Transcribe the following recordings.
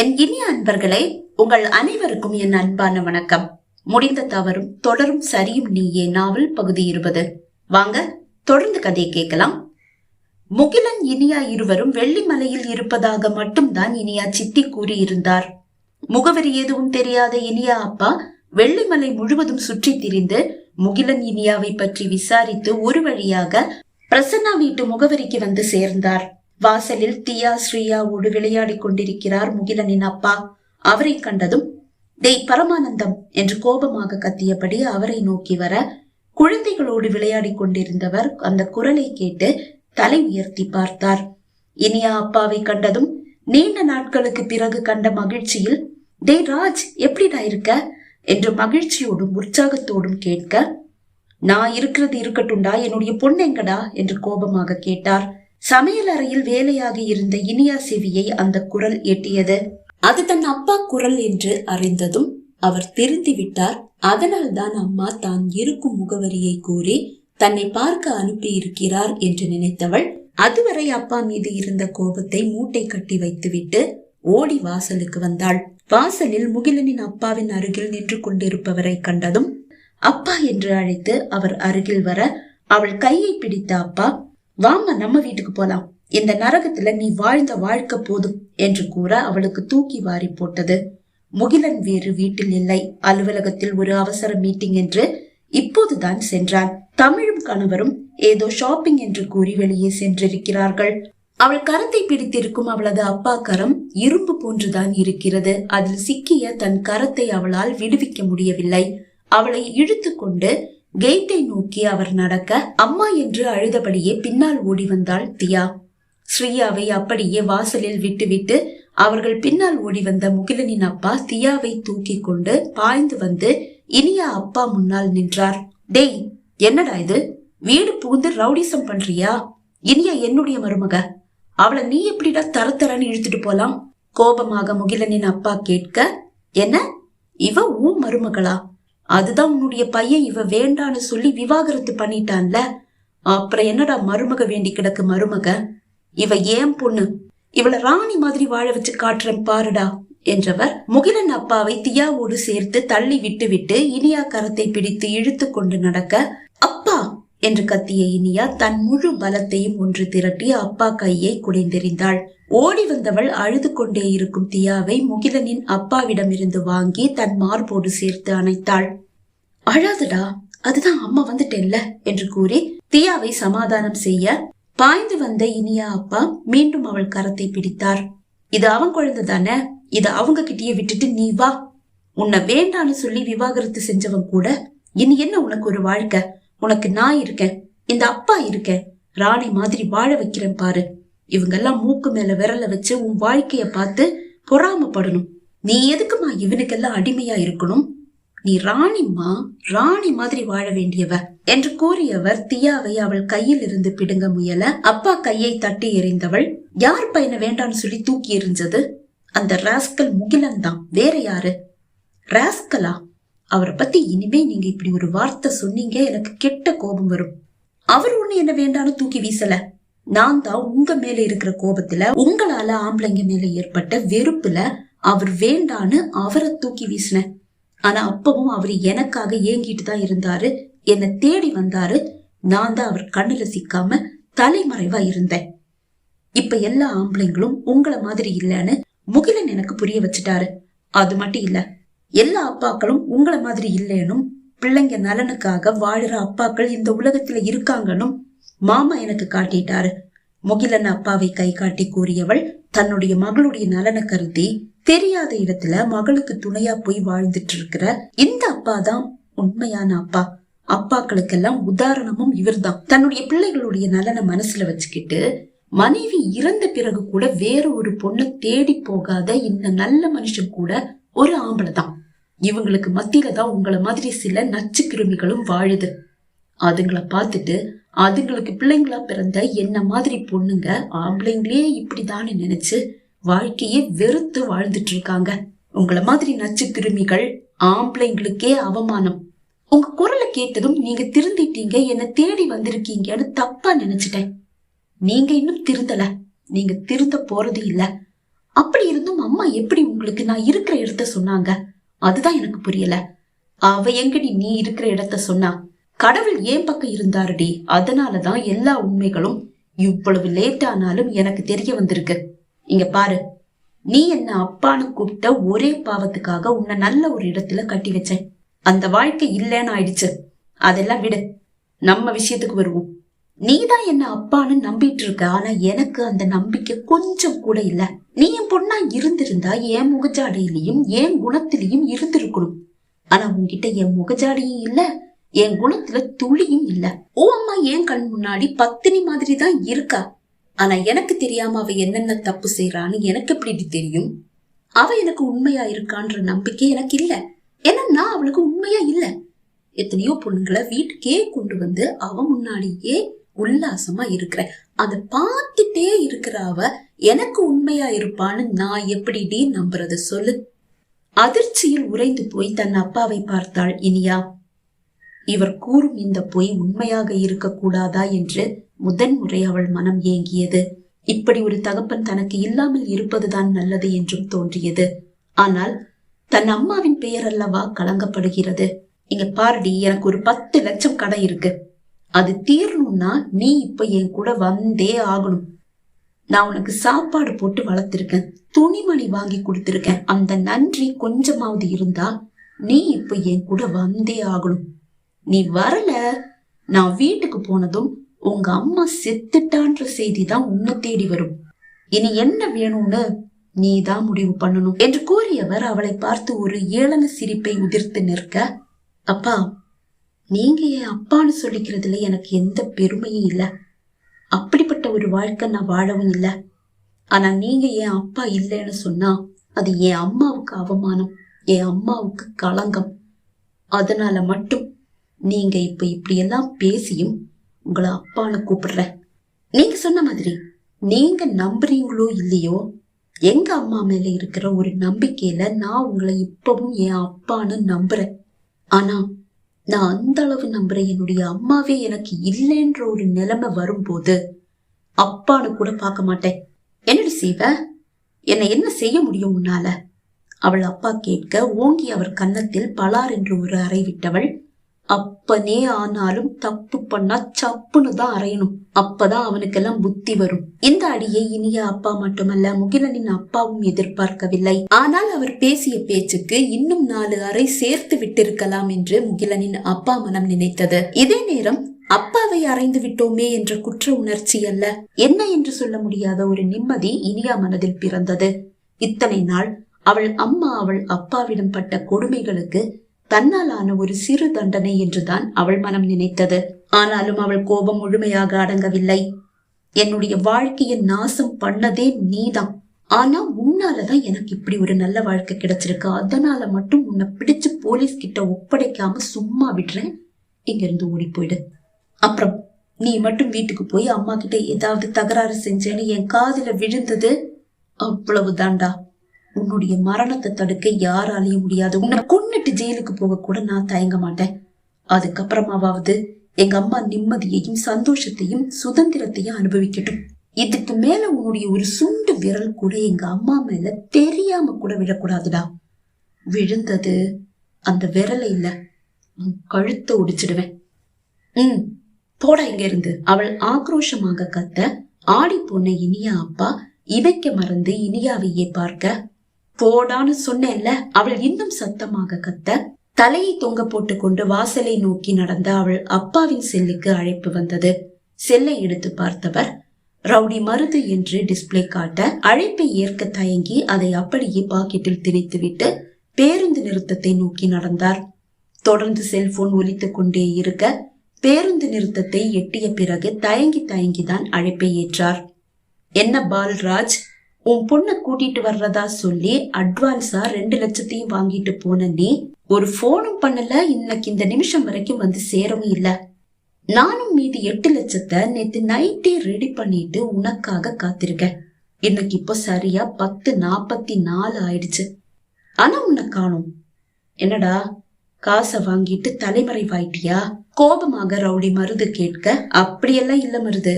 என் இனிய அன்பர்களே உங்கள் அனைவருக்கும் என் அன்பான வணக்கம். முடிந்த தவறும் தொடரும் சரியும் நீயே நாவல் பகுதி இருபது. வாங்க தொடர்ந்து கதையை கேட்கலாம். முகிலன் இனியா இருவரும் வெள்ளிமலையில் இருப்பதாக மட்டும்தான் இனியா சித்தி கூறியிருந்தார். முகவரி எதுவும் தெரியாத இனியா அப்பா வெள்ளிமலை முழுவதும் சுற்றி திரிந்து முகிலன் இனியாவை பற்றி விசாரித்து ஒரு வழியாக பிரசன்னா வீட்டு முகவரிக்கு வந்து சேர்ந்தார். வாசலில் தியா ஸ்ரீயாவோடு விளையாடிக் கொண்டிருக்கிறார் முகிலனின் அப்பா. அவரை கண்டதும் டேய் பரமானந்தம் என்று கோபமாக கத்தியபடி அவரை நோக்கி வர குழந்தைகளோடு விளையாடிக் கொண்டிருந்தவர் அந்த குரலை கேட்டு தலை உயர்த்தி பார்த்தார். இனியா அப்பாவை கண்டதும் நீண்ட நாட்களுக்கு பிறகு கண்ட மகிழ்ச்சியில் டே ராஜ் எப்படிடா இருக்க? என்று மகிழ்ச்சியோடும் உற்சாகத்தோடும் கேட்க நான் இருக்கிறது இருக்கட்டும்டா என்னுடைய பொண்ணு எங்கடா? என்று கோபமாக கேட்டார். சமையல் அறையில் வேலையாகி இருந்த இனியா செவியை அந்த குரல் எட்டியது. அது தன் அப்பா குரல் என்று அறிந்ததும் அவர் திருந்தி விட்டார் அதனால்தான் அம்மா தான் இருக்கும் முகவரியை கூறி தன்னை பார்க்க அனுப்பி இருக்கிறார் என்று நினைத்தவள் அதுவரை அப்பா மீது இருந்த கோபத்தை மூட்டை கட்டி வைத்துவிட்டு ஓடி வாசலுக்கு வந்தாள். வாசலில் முகிலனின் அப்பாவின் அருகில் நின்று கொண்டிருப்பவரை கண்டதும் அப்பா என்று அழைத்து அவர் அருகில் வர அவள் கையை பிடித்த அப்பா வாமா நம்ம வீட்டுக்கு போலாம். இந்த நரகத்துல நீ வாழ்ந்த வாழ்க்கை போதும் என்று கூற அவளுக்கு தூக்கி வாரி போட்டது. முகிலன் வேறு வீட்டில் இல்லை. அலுவலகத்தில் ஒரு அவசர மீட்டிங் என்று இப்போதுதான் சென்றான். தமிழும் கணவரும் ஏதோ ஷாப்பிங் என்று கூறி வெளியே சென்றிருக்கிறார்கள். அவள் கரத்தை பிடித்திருக்கும் அவளது அப்பா கரம் இரும்பு போன்றுதான் இருக்கிறது. அதில் சிக்கிய தன் கரத்தை அவளால் விடுவிக்க முடியவில்லை. அவளை இழுத்து கொண்டு கேட்டை நோக்கி அவர் நடக்க அம்மா என்று அழுதபடியே பின்னால் ஓடி வந்தாள் தியா. ஸ்ரீயாவை அப்படியே வாசலில் விட்டுவிட்டு அவர்கள் பின்னால் ஓடி வந்த முகிலனின் அப்பா தியாவை தூக்கி கொண்டு பாய்ந்து வந்து இனியா அப்பா முன்னால் நின்றார். டேய் என்னடா இது? வீடு புகுந்து ரவுடிசம் பண்றியா? இனியா என்னுடைய மருமக. அவளை நீ எப்படிடா தர தரன்னு இழுத்துட்டு போலாம்? கோபமாக முகிலனின் அப்பா கேட்க என்ன? இவ உன் மருமகளா? அதுதான் உன்னுடைய பையன் இவ வேண்டான்னு சொல்லி விவாகரத்து பண்ணிட்டான்ல. அப்புறம் என்னடா மருமக வேண்டி கிடக்கு மருமக? இவ ஏன் பொண்ணு? இவளை ராணி மாதிரி வாழ வச்சு காட்டுறேன் பாருடா என்றவர் முகிலன் அப்பாவை தியாவோடு சேர்த்து தள்ளி விட்டுவிட்டு இனியா கரத்தை பிடித்து இழுத்து கொண்டு நடக்க என்று கத்திய இனியா தன் முழு பலத்தையும் ஒன்று திரட்டி அப்பா கையை குடைந்தெறிந்தாள். ஓடி வந்தவள் அழுது கொண்டே இருக்கும் தியாவை முகிலனின் அப்பாவிடமிருந்து வாங்கி தன் மார்போடு சேர்த்து அணைத்தாள். அழாதடா அதுதான் அம்மா வந்துட்டேன்ல என்று கூறி தியாவை சமாதானம் செய்ய பாய்ந்து வந்த இனியா அப்பா மீண்டும் அவள் கரத்தை பிடித்தார். இது அவன் குழந்தை தானே இதை அவங்க கிட்டயே விட்டுட்டு நீ வா. உன்னை வேண்டான்னு சொல்லி விவாகரத்து செஞ்சவன் கூட இனி என்ன உனக்கு ஒரு வாழ்க்கை? உனக்கு நான் இருக்கேன் இந்த அப்பா இருக்கேன் ராணி மாதிரி வாழ வைக்கிறேன் பாரு. இவங்கெல்லாம் மூக்கு மேல விரல வச்சு உன் வாழ்க்கைய பார்த்து பொறாமப்படணும். நீ எதுக்குமா இவனுக்கெல்லாம் அடிமையா இருக்கணும்? நீ ராணிம்மா ராணி மாதிரி வாழ வேண்டியவ என்று கூறியவர் தியாவை அவள் கையில் இருந்து பிடுங்க முயல அப்பா கையை தட்டி எறிந்தவள் யார் பையனை வேண்டான்னு சொல்லி தூக்கி எறிஞ்சது? அந்த ராஸ்கல் முகிலன் தான் வேற யாரு? ராஸ்கலா? அவரை பத்தி இனிமே நீங்க இப்படி ஒரு வார்த்தை சொன்னீங்க எனக்கு கெட்ட கோபம் வரும். அவர் ஒண்ணு என்ன வேண்டான்னு தூக்கி வீசல. நான் தான் உங்க மேல இருக்கிற கோபத்துல உங்களால ஆம்பளைங்க மேல ஏற்பட்ட வெறுப்புல அவர் வேண்டான்னு அவரை தூக்கி வீசினேன். ஆனா அப்பவும் அவர் எனக்காக ஏங்கிட்டு தான் இருந்தாரு. என்னை தேடி வந்தாரு. நான் தான் அவர் கண்ணுல சிக்காம தலைமறைவா இருந்தேன். இப்ப எல்லா ஆம்பளைங்களும் உங்கள மாதிரி இல்லைன்னு முகிலன் எனக்கு புரிய வச்சுட்டாரு. அது மட்டும் இல்லை எல்லா அப்பாக்களும் உங்களை மாதிரி இல்லைன்னும் பிள்ளைங்க நலனுக்காக வாழுற அப்பாக்கள் இந்த உலகத்துல இருக்காங்கனும் மாமா எனக்கு காட்டிட்டாரு. முகிலன் அப்பாவை கை காட்டி கூறியவள் தன்னுடைய மகளுடைய நலனை கருதி தெரியாத இடத்துல மகளுக்கு துணையா போய் வாழ்ந்துட்டு இருக்கிற இந்த அப்பா தான் உண்மையான அப்பா. அப்பாக்களுக்கெல்லாம் உதாரணமும் இவர்தான். தன்னுடைய பிள்ளைகளுடைய நலனை மனசுல வச்சுக்கிட்டு மனைவி இறந்த பிறகு கூட வேற ஒரு பொண்ணு தேடி போகாத இந்த நல்ல மனுஷன் கூட ஒரு ஆம்பளை தான் இவங்களுக்கு மத்தியில தான் உங்களை மாதிரி சில நச்சு கிருமிகளும் வாழுது. அதுங்களை பார்த்துட்டு அதுங்களுக்கு பிள்ளைங்களா பிறந்த என்ன மாதிரி பொண்ணுங்க ஆம்பளைங்களே இப்படிதான்னு நினைச்சு வாழ்க்கையே வெறுத்து வாழ்ந்துட்டு இருக்காங்க உங்களை மாதிரி நச்சு கிருமிகள் ஆம்பளைங்களுக்கே அவமானம். உங்க குரலை கேட்டதும் நீங்க திருந்திட்டீங்க என்ன தேடி வந்திருக்கீங்கன்னு தப்பா நினைச்சிட்டேன். நீங்க இன்னும் திருந்தல. நீங்க திருந்த போறது இல்ல. அப்படி இருந்தும் அம்மா எப்படி உங்களுக்கு நான் இருக்கிற இடத்த சொன்னாங்க? அதுதான் எனக்கு புரியல. அவ எங்கடி நீ இருக்கிற இடத்த சொன்னா? கடவுள் ஏன் பக்கம் இருந்தாருடி? அதனாலதான் எல்லா உண்மைகளும் இவ்வளவு லேட் ஆனாலும் எனக்கு தெரிய வந்திருக்கு. இங்க பாரு. நீ என்ன அப்பான்னு கூப்பிட்ட ஒரே பாவத்துக்காக உன்னை நல்ல ஒரு இடத்துல கட்டி வச்சேன். அந்த வாழ்க்கை இல்லைன்னு ஆயிடுச்சு. அதெல்லாம் விடு. நம்ம விஷயத்துக்கு வருவோம். நீதான் என்ன அப்பான்னு நம்பிட்டு இருக்க ஆனா எனக்கு அந்த நம்பிக்கை கொஞ்சம் கூட இல்லை. நீ என் பொண்ணா இருந்திருந்தா என் முகஜாடையிலையும் என் குணத்திலையும் இருந்திருக்கணும். ஆனா உன்கிட்ட என் முகஜாடையும் இல்ல என் குணத்துல துளியும் இல்ல. ஓ அம்மா என் கண் முன்னாடி பத்தினி மாதிரி தான் இருக்கா? ஆனா எனக்கு தெரியாம அவ என்னென்ன தப்பு செய்யறான்னு எனக்கு எப்படி தெரியும்? அவ எனக்கு உண்மையா இருக்கான்ற நம்பிக்கை எனக்கு இல்ல. ஏன்னா நான் அவளுக்கு உண்மையா இல்ல. எத்தனையோ பொண்ணுங்களை வீட்டுக்கே கொண்டு வந்து அவ முன்னாடியே உல்லாசமா இருக்கிற அதை பார்த்துட்டே இருக்கிற அவ எனக்கு உண்மையா இருப்பான்னு நான் எப்படிடி நம்புறது சொல்லு. அதிர்ச்சியில் உறைந்து போய் தன் அப்பாவை பார்த்தாள் இனியா. இவர் கூறும் இந்த பொய் உண்மையாக இருக்கக்கூடாதா என்று முதன்முறை அவள் மனம் ஏங்கியது. இப்படி ஒரு தகப்பன் தனக்கு இல்லாமல் இருப்பதுதான் நல்லது என்றும் தோன்றியது. ஆனால் தன் அம்மாவின் பெயர் அல்லவா கலங்கப்படுகிறது. இங்க பாருடி எனக்கு ஒரு பத்து லட்சம் கடை இருக்கு. அது தீரணும்னா நீ இப்ப என் கூட வந்தே ஆகணும். நான் உனக்கு சாப்பாடு போட்டு வளர்த்திருக்கேன் துணிமணி வாங்கி கொடுத்துருக்கேன். அந்த நன்றி கொஞ்சமாவது இருந்தா நீ இப்ப என் கூட வந்தே ஆகணும். நீ வரல நான் வீட்டுக்கு போனதும் உங்க அம்மா செத்துட்டான்ற செய்தி தான் உன்னை தேடி வரும். இனி என்ன வேணும்னு நீ தான் முடிவு பண்ணணும். என்று கூறியவர் அவளை பார்த்து ஒரு ஏளன சிரிப்பை உதிர்த்து நிற்க அப்பா நீங்க என் அப்பான்னு சொல்லிக்கிறதுல எனக்கு எந்த பெருமையும் இல்லை. அப்படிப்பட்ட ஒரு வாழ்க்கை நான் வாழவும் இல்லை. ஆனா நீங்க என் அப்பா இல்லைன்னு சொன்னா அது என் அம்மாவுக்கு அவமானம் என் அம்மாவுக்கு களங்கம். அதனால மட்டும் நீங்க இப்ப இப்படியெல்லாம் பேசியும் உங்களை அப்பான்னு கூப்பிடுறேன். நீங்க சொன்ன மாதிரி நீங்க நம்புறீங்களோ இல்லையோ எங்க அம்மா மேல இருக்கிற ஒரு நம்பிக்கையில நான் உங்களை இப்பவும் என் அப்பான்னு நம்புறேன். ஆனா நான் அந்த அளவு நம்புறேன் என்னுடைய அம்மாவே எனக்கு இல்லைன்ற ஒரு நிலைமை வரும்போது அப்பான்னு கூட பார்க்க மாட்டேன். என்னடி செய்வ என்னை என்ன செய்ய முடியும் உன்னால? அவள் அப்பா கேட்க ஓங்கி அவர் கன்னத்தில் பலார் என்று ஒரு அறை விட்டவள் அப்பனே ஆனாலும் தப்பு பண்ணா சப்புன்னு தான் அறையணும். அப்பதான் அவனுக்கெல்லாம் புத்தி வரும். இந்த அடியை இனிய அப்பா மட்டுமல்ல முகிலனின் அப்பாவும் எதிர்பார்க்கவில்லை. ஆனால் அவர் பேசிய பேச்சுக்கு இன்னும் நாலு அறை சேர்த்து விட்டிருக்கலாம் என்று முகிலனின் அப்பா மனம் நினைத்தது. இதே நேரம் அப்பாவை அறைந்து விட்டோமே என்ற குற்ற உணர்ச்சி அல்ல. என்ன என்று சொல்ல முடியாத ஒரு நிம்மதி இனியா மனதில் பிறந்தது. இத்தனை நாள் அவள் அம்மா அவள் அப்பாவிடம் பட்ட கொடுமைகளுக்கு தன்னால் ஆன ஒரு சிறு தண்டனை என்றுதான் அவள் மனம் நினைத்தது. ஆனாலும் அவள் கோபம் முழுமையாக அடங்கவில்லை. என்னுடைய வாழ்க்கையை நாசம் பண்ணதே நீதான். ஆனா உன்னாலதான் எனக்கு இப்படி ஒரு நல்ல வாழ்க்கை கிடைச்சிருக்கு. அதனால மட்டும் உன்னை பிடிச்சு போலீஸ் கிட்ட ஒப்படைக்காம சும்மா விடுறேன் இங்கிருந்து ஓடி போயிடு. அப்புறம் நீ மட்டும் வீட்டுக்கு போய் அம்மா கிட்ட ஏதாவது தகராறு செஞ்சேன்னு என் காதில விழுந்தது அவ்வளவு தாண்டா உன்னுடைய மரணத்தை தடுக்க யாராலையும் முடியாது. உன்னை கொன்னுட்டு ஜெயிலுக்கு போக கூட நான் தயங்க மாட்டேன். அதுக்கப்புறமாவது எங்க அம்மா நிம்மதியையும் சந்தோஷத்தையும் சுதந்திரத்தையும் அனுபவிக்கட்டும். இதுக்கு மேல உன்னுடைய ஒரு சுண்டு விரல் கூட எங்க அம்மா மேல தெரியாம கூட விழக்கூடாதுடா. விழுந்தது அந்த விரலை இல்ல. கழுத்தை ஒடிச்சிடுவேன். ம். போடா இங்க இருந்து அவள் ஆக்ரோஷமாக கத்த ஆடி போன இனியா அப்பா இவைக்க மறந்து இனியாவையே பார்க்க. போடான்னு சொன்னேன்ல அவள் இன்னும் சத்தமாக கத்த தலையை தொங்க போட்டு கொண்டு வாசலை நோக்கி நடந்த அவள் அப்பாவின் செல்லுக்கு அழைப்பு வந்தது. செல்லை எடுத்து பார்த்தவர் ரவுடி மருது என்று டிஸ்பிளே காட்ட அழைப்பை ஏற்க தயங்கி அதை அப்படியே பாக்கெட்டில் திணித்துவிட்டு பேருந்து நிறுத்தத்தை நோக்கி நடந்தார். தொடர்ந்து செல்போன் ஒலித்துக் கொண்டே இருக்க பேருந்து நிறுத்தத்தை எட்டிய பிறகு தயங்கி தயங்கிதான் அழைப்பை ஏற்றார். என்ன பால்ராஜ் உன் பொண்ணை கூட்டிட்டு வர்றதா சொல்லி அட்வான்ஸா ரெண்டு லட்சத்தையும் வாங்கிட்டு போன நீ ஒரு போனும் பண்ணல இன்னைக்கு இந்த நிமிஷம் வரைக்கும் வந்து சேரவும் இல்ல. நானும் மீதி எட்டு லட்சத்தை நேத்து நைட்டே ரெடி பண்ணிட்டு உனக்காக காத்திருக்கேன். இன்னைக்கு இப்போ சரியா பத்து நாப்பத்தி நாலு ஆயிடுச்சு. ஆனா உன்னை காணும். என்னடா காசை வாங்கிட்டு தலைமறைவாயிட்டியா கோபமாக ரவுடி மருது கேட்க அப்படியெல்லாம் இல்ல மருது.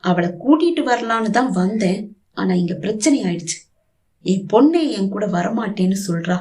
அவளை கூட்டிட்டு வரலான்னு தான் வந்தேன். ஆனா இங்க பிரச்சனை ஆயிடுச்சு. என் பொண்ணே என் கூட வரமாட்டேன்னு சொல்றா.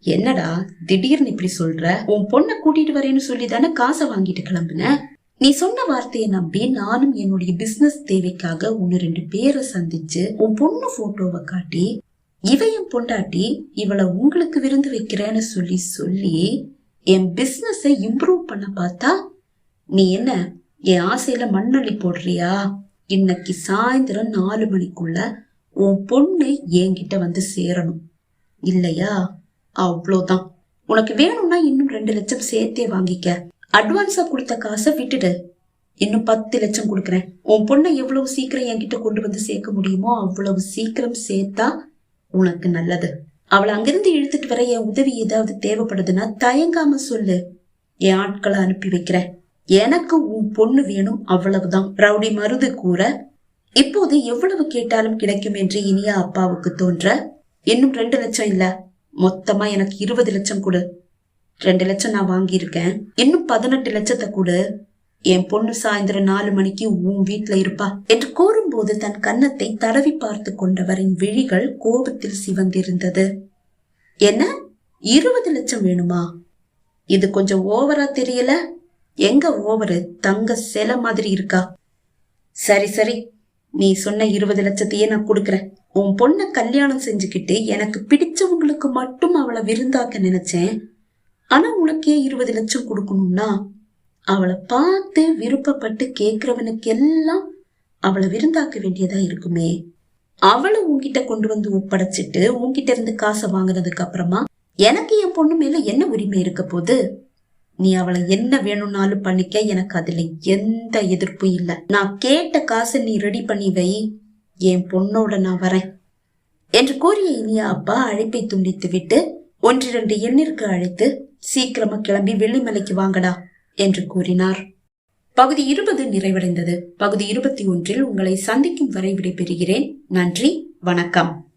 என்னடா திடீர்னு இப்படி சொல்ற? உன் பொண்ணை கூட்டிட்டு வரேன்னு சொல்லி தானே காசை வாங்கிட்டு கிளம்புன? நீ சொன்ன வார்த்தையை நம்பி நானும் என்னுடைய பிசினஸ் தேவைக்காக ஒன்னு ரெண்டு பேரை சந்திச்சு உன் பொண்ணு போட்டோவை காட்டி இவையும் பொண்டாட்டி இவளை உங்களுக்கு விருந்து வைக்கிறேன்னு சொல்லி சொல்லி என் பிஸ்னஸை இம்ப்ரூவ் பண்ண பார்த்தா நீ என்ன என் ஆசையில மண்ணள்ளி போடுறியா? இன்னைக்கு சாயந்தரம் நாலு மணிக்குள்ள உன் பொண்ணு என்கிட்ட வந்து சேரணும். இல்லையா? அவ்வளோதான். உனக்கு வேணும்னா இன்னும் ரெண்டு லட்சம் சேர்த்தே வாங்கிக்க. அட்வான்ஸா கொடுத்த காசை விட்டுடு. இன்னும் பத்து லட்சம் கொடுக்குறேன். உன் பொண்ணை எவ்வளவு சீக்கிரம் என்கிட்ட கொண்டு வந்து சேர்க்க முடியுமோ அவ்வளவு சீக்கிரம் சேர்த்தா உனக்கு நல்லது. அவளை அங்கிருந்து இழுத்துட்டு வர என் உதவி ஏதாவது தேவைப்படுதுன்னா தயங்காம சொல்லு. என் ஆட்களை அனுப்பி வைக்கிறேன். எனக்கு உன் பொண்ணு வேணும் அவ்வளவுதான். ரவுடி மருது கூற இப்போது எவ்வளவு கேட்டாலும் கிடைக்கும் என்று இனியா அப்பாவுக்கு தோன்ற இன்னும் ரெண்டு லட்சம் இல்ல. மொத்தமா எனக்கு இருபது லட்சம் கொடு. ரெண்டு லட்சம் நான் வாங்கியிருக்கேன். இன்னும் பதினெட்டு லட்சத்தை கொடு. என் பொண்ணு சாயந்தரம் நாலு மணிக்கு உன் வீட்டுல இருப்பா என்று கூறும்போது தன் கன்னத்தை தடவி பார்த்து கொண்டவரின் விழிகள் கோபத்தில் சிவந்திருந்தது. என்ன? இருபது லட்சம் வேணுமா? இது கொஞ்சம் ஓவரா தெரியல. எங்க ஓவரு? தங்க சிலை மாதிரி இருக்கா? சரி சரி. நீ சொன்ன இருபது லட்சத்தையே நான் கொடுக்கறேன். உன் பொண்ணை கல்யாணம் செஞ்சுக்கிட்டு எனக்கு பிடிச்சவங்களுக்கு மட்டும் அவளை விருந்தாக்க நினைச்சேன். ஆனா உனக்கே இருபது லட்சம் கொடுக்கணும்னா அவளை பார்த்து விருப்பப்பட்டு கேக்குறவனுக்கு எல்லாம் அவளை விருந்தாக்க வேண்டியதா இருக்குமே? அவளை உன்கிட்ட கொண்டு வந்து ஒப்படைச்சிட்டு உன்கிட்ட இருந்து காசை வாங்கினதுக்கு அப்புறமா எனக்கு என் பொண்ணு மேல என்ன உரிமை இருக்க போது நீ அவளை என்ன வேணும்னாலும் பண்ணிக்க எனக்கு அதுல எந்த எதிர்ப்பும் இல்ல. நான் கேட்ட காசை நீ ரெடி பண்ணி வை. என் பொண்ணோட நான் வரேன் என்று கூறிய இனியா அப்பா அழைப்பை துண்டித்து விட்டு ஒன்றிரண்டு எண்ணிற்கு அழைத்து சீக்கிரமா கிளம்பி வெள்ளிமலைக்கு வாங்கடா. என்று கூறினார். பகுதி இருபது நிறைவடைந்தது. பகுதி இருபத்தி ஒன்றில் உங்களை சந்திக்கும் வரை விடைபெறுகிறேன். நன்றி. வணக்கம்.